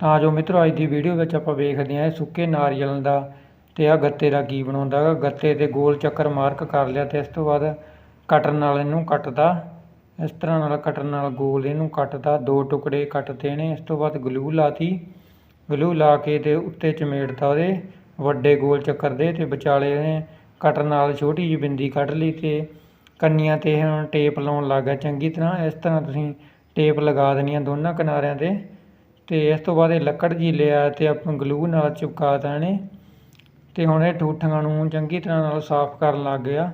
ਤਾਂ ਜੋ ਮਿੱਤਰੋ, ਅੱਜ ਦੀ ਵੀਡੀਓ ਵਿੱਚ ਆਪਾਂ ਵੇਖਦੇ ਹਾਂ ਇਹ ਸੁੱਕੇ ਨਾਰੀਅਲ ਦਾ ਤੇ ਆ ਗੱਤੇ ਦਾ ਕੀ ਬਣਾਉਂਦਾ ਗਾ। ਗੱਤੇ ਤੇ ਗੋਲ ਚੱਕਰ ਮਾਰਕ ਕਰ ਲਿਆ ਤੇ ਇਸ ਤੋਂ ਬਾਅਦ ਕਟਰ ਨਾਲ ਇਹਨੂੰ ਕੱਟਦਾ, ਇਸ ਤਰ੍ਹਾਂ ਨਾਲ ਕਟਰ ਨਾਲ ਗੋਲ ਇਹਨੂੰ ਕੱਟਦਾ, ਦੋ ਟੁਕੜੇ ਕੱਟਦੇ ਨੇ ਇਸ ਤੋਂ ਬਾਅਦ ਗਲੂ ਲਾਤੀ। ਗਲੂ ਲਾ ਕੇ ਤੇ ਉੱਤੇ ਚਮੇੜਤਾ ਉਹਦੇ, ਵੱਡੇ ਗੋਲ ਚੱਕਰ ਦੇ ਤੇ ਵਿਚਾਲੇ ਨੇ ਕਟਰ ਨਾਲ ਛੋਟੀ ਜਿਹੀ ਬਿੰਦੀ ਕੱਢ ਲਈ ਤੇ ਕੰਨੀਆਂ ਤੇ ਹੁਣ ਟੇਪ ਲਾਉਣ ਲੱਗ ਗਿਆ। ਚੰਗੀ ਤਰ੍ਹਾਂ ਇਸ ਤਰ੍ਹਾਂ ਤੁਸੀਂ ਟੇਪ ਲਗਾ ਦੇਣੀ ਆ ਦੋਨਾਂ ਕਿਨਾਰਿਆਂ ਤੇ। ਤੇ ਇਸ ਤੋਂ ਬਾਅਦ ਇਹ ਲੱਕੜ ਜੀ ਲਿਆ ਤੇ ਆਪਾਂ ਗਲੂ ਨਾਲ ਚਿਪਕਾ ਤਾ ਇਹਨੇ ਤੇ ਹੁਣ ਇਹ ਠੂਠਾਂ ਨੂੰ ਚੰਗੀ ਤਰ੍ਹਾਂ ਨਾਲ ਸਾਫ਼ ਕਰਨ ਲੱਗ ਗਿਆ।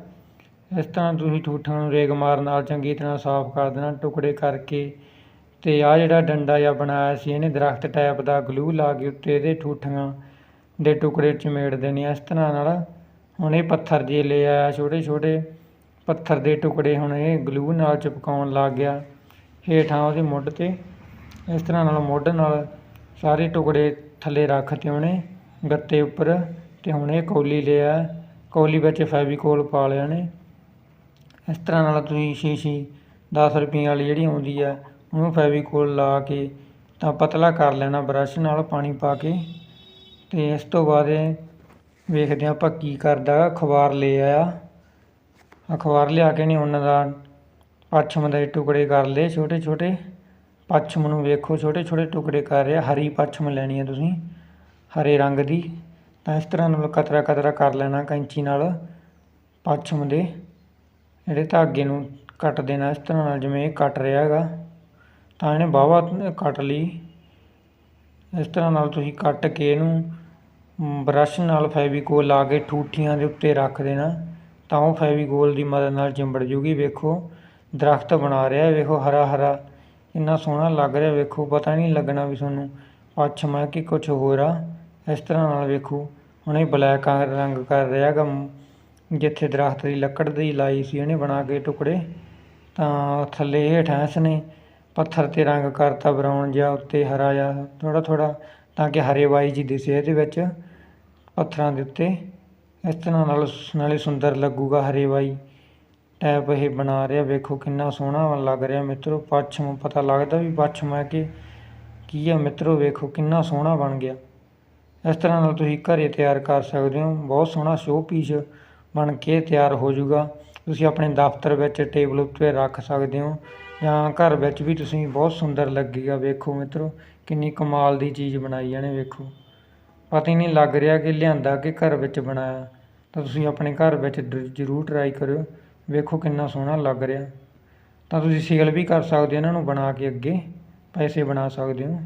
ਇਸ ਤਰ੍ਹਾਂ ਤੁਸੀਂ ਠੂਠਾਂ ਨੂੰ ਰੇਗ ਮਾਰ ਨਾਲ ਚੰਗੀ ਤਰ੍ਹਾਂ ਸਾਫ਼ ਕਰ ਦੇਣਾ ਟੁਕੜੇ ਕਰਕੇ। ਤੇ ਆ ਜਿਹੜਾ ਡੰਡਾ ਜਿਹਾ ਬਣਾਇਆ ਸੀ, ਇਹਨੇ ਦਰਖਤ ਟਾਈਪ ਦਾ ਗਲੂ ਲਾ ਕੇ ਉੱਤੇ ਇਹਦੇ ਠੂਠਾਂ ਦੇ ਟੁਕੜੇ ਚਮੇੜ ਦੇਣੇ ਇਸ ਤਰ੍ਹਾਂ ਨਾਲ। ਹੁਣ ਇਹ ਪੱਥਰ ਜੇ ਲੈ ਆਇਆ ਛੋਟੇ ਛੋਟੇ ਪੱਥਰ ਦੇ ਟੁਕੜੇ ਹੁਣ ਇਹ ਗਲੂ ਨਾਲ ਚਿਪਕਾਉਣ ਲੱਗ ਗਿਆ। ਹੇਠਾਂ ਉਹਦੇ ਮੁੱਢ ਤੇ ਇਸ ਤਰ੍ਹਾਂ ਨਾਲ ਮੁੱਢ ਨਾਲ ਸਾਰੇ ਟੁਕੜੇ ਥੱਲੇ ਰੱਖਤੇ ਉਹਨੇ ਗੱਤੇ ਉੱਪਰ ਤੇ ਹੁਣ ਇਹ ਕੌਲੀ ਲਿਆ। ਕੌਲੀ ਵਿੱਚ ਫੈਵੀਕੋਲ ਪਾ ਲਿਆ ਨੇ। ਇਸ ਤਰ੍ਹਾਂ ਨਾਲ ਤੁਸੀਂ ਸ਼ੀਸ਼ੀ 10 ਰੁਪਏ ਵਾਲੀ ਜਿਹੜੀ ਆਉਂਦੀ ਆ, ਉਹਨੂੰ ਫੈਵੀਕੋਲ ਲਾ ਕੇ ਤਾਂ ਪਤਲਾ ਕਰ ਲੈਣਾ, ਬਰਸ਼ ਨਾਲ ਪਾਣੀ ਪਾ ਕੇ। ਤੇ ਇਸ ਤੋਂ ਬਾਅਦ ਵੇਖਦੇ ਹਾਂ ਆਪਾਂ ਕੀ ਕਰਦਾ, ਅਖਬਾਰ ਲੈ ਆਇਆ। ਅਖਬਾਰ ਲਿਆ ਕੇ ਨਹੀਂ ਉਹਨਾਂ ਦਾ ਪੱਛਮ ਦੇ ਟੁਕੜੇ ਕਰ ਲਏ ਛੋਟੇ ਛੋਟੇ ਪੱਛਮ ਨੂੰ ਵੇਖੋ, ਛੋਟੇ ਛੋਟੇ ਟੁਕੜੇ ਕਰ ਰਿਹਾ, ਹਰੀ ਪੱਛਮ ਲੈਣੀ ਹੈ ਤੁਸੀਂ, ਹਰੇ ਰੰਗ ਦੀ, ਤਾਂ ਇਸ ਤਰ੍ਹਾਂ ਨਾਲ ਕਤਰਾ ਕਤਰਾ ਕਰ ਲੈਣਾ ਕੈਂਚੀ ਨਾਲ ਪੱਛਮ ਦੇ, ਜਿਹੜੇ ਧਾਗੇ ਨੂੰ ਕੱਟ ਦੇਣਾ, ਇਸ ਤਰ੍ਹਾਂ ਨਾਲ ਜਿਵੇਂ ਇਹ ਕੱਟ ਰਿਹਾ ਹੈਗਾ, ਤਾਂ ਇਹਨੇ ਵਾਹਵਾ ਕੱਟ ਲਈ, ਇਸ ਤਰ੍ਹਾਂ ਨਾਲ ਤੁਸੀਂ ਕੱਟ ਕੇ ਇਹਨੂੰ ਬਰਸ਼ ਨਾਲ ਫੈਵੀਕੋਲ ਲਾ ਕੇ ਠੂਠੀਆਂ ਦੇ ਉੱਤੇ ਰੱਖ ਦੇਣਾ, ਤਾਂ ਉਹ ਫੈਵੀਕੋਲ ਦੀ ਮਦਦ ਨਾਲ ਚਿੰਬੜ ਜੂਗੀ, ਵੇਖੋ, ਦਰਖਤ ਬਣਾ ਰਿਹਾ, ਵੇਖੋ ਹਰਾ ਹਰਾ ਇੰਨਾ ਸੋਹਣਾ ਲੱਗ ਰਿਹਾ ਵੇਖੋ, ਪਤਾ ਨਹੀਂ ਲੱਗਣਾ ਵੀ ਤੁਹਾਨੂੰ। ਪੱਛਮ ਹੈ ਕਿ ਕੁਝ ਹੋਰ ਆ? ਇਸ ਤਰ੍ਹਾਂ ਨਾਲ ਵੇਖੋ ਹੁਣ ਇਹ ਬਲੈਕ ਰੰਗ ਕਰ ਰਿਹਾ ਗਾ ਜਿੱਥੇ ਦਰਖਤ ਦੀ ਲੱਕੜ ਦੀ ਲਾਈ ਸੀ ਇਹਨੇ ਬਣਾ ਕੇ ਟੁਕੜੇ। ਤਾਂ ਥੱਲੇ ਹੇਠਾਂ ਇਸਨੇ ਪੱਥਰ ਤੇ ਰੰਗ ਕਰਤਾ, ਬਰਾਊਨ ਜਿਹਾ, ਉੱਤੇ ਹਰਾ ਜਿਹਾ ਥੋੜ੍ਹਾ ਥੋੜ੍ਹਾ ਤਾਂ ਕਿ ਹਰੇ ਵਾਈ ਜੀ ਦਿਸੇ ਇਹਦੇ ਵਿੱਚ ਪੱਥਰਾਂ ਦੇ ਉੱਤੇ। ਇਸ ਤਰ੍ਹਾਂ ਨਾਲ ਨਾਲੇ ਸੁੰਦਰ ਲੱਗੂਗਾ ਹਰੇ ਵਾਈ ਟੈਪ ਇਹ ਬਣਾ ਰਿਹਾ। ਵੇਖੋ ਕਿੰਨਾ ਸੋਹਣਾ ਲੱਗ ਰਿਹਾ ਮਿੱਤਰੋ। ਪੱਛਮ ਪਤਾ ਲੱਗਦਾ ਵੀ ਪੱਛਮ ਹੈ ਕਿ ਕੀ ਆ ਮਿੱਤਰੋ। ਵੇਖੋ ਕਿੰਨਾ ਸੋਹਣਾ ਬਣ ਗਿਆ। ਇਸ ਤਰ੍ਹਾਂ ਨਾਲ ਤੁਸੀਂ ਘਰੇ ਤਿਆਰ ਕਰ ਸਕਦੇ ਹੋ। ਬਹੁਤ ਸੋਹਣਾ ਸ਼ੋਅ ਪੀਸ ਬਣ ਕੇ ਤਿਆਰ ਹੋ ਜਾਊਗਾ। ਤੁਸੀਂ ਆਪਣੇ ਦਫ਼ਤਰ ਵਿੱਚ ਟੇਬਲ ਉੱਤੇ ਰੱਖ ਸਕਦੇ ਹੋ ਜਾਂ ਘਰ ਵਿੱਚ ਵੀ ਤੁਸੀਂ ਬਹੁਤ ਸੁੰਦਰ ਲੱਗੇਗਾ। ਵੇਖੋ ਮਿੱਤਰੋ, ਕਿੰਨੀ ਕਮਾਲ ਦੀ ਚੀਜ਼ ਬਣਾਈ ਇਹਨੇ। ਵੇਖੋ, ਪਤਾ ਹੀ ਨਹੀਂ ਲੱਗ ਰਿਹਾ ਕਿ ਲਿਆਂਦਾ ਕਿ ਘਰ ਵਿੱਚ ਬਣਾਇਆ। ਤਾਂ ਤੁਸੀਂ ਆਪਣੇ ਘਰ ਵਿੱਚ ਡ- ਜ਼ਰੂਰ ਟਰਾਈ ਕਰਿਓ। ਵੇਖੋ ਕਿੰਨਾ ਸੋਹਣਾ ਲੱਗ ਰਿਹਾ। ਤਾਂ ਤੁਸੀਂ ਸੇਲ ਵੀ ਕਰ ਸਕਦੇ ਹੋ ਇਹਨਾਂ ਨੂੰ ਬਣਾ ਕੇ ਅੱਗੇ, ਪੈਸੇ ਬਣਾ ਸਕਦੇ ਹੋ।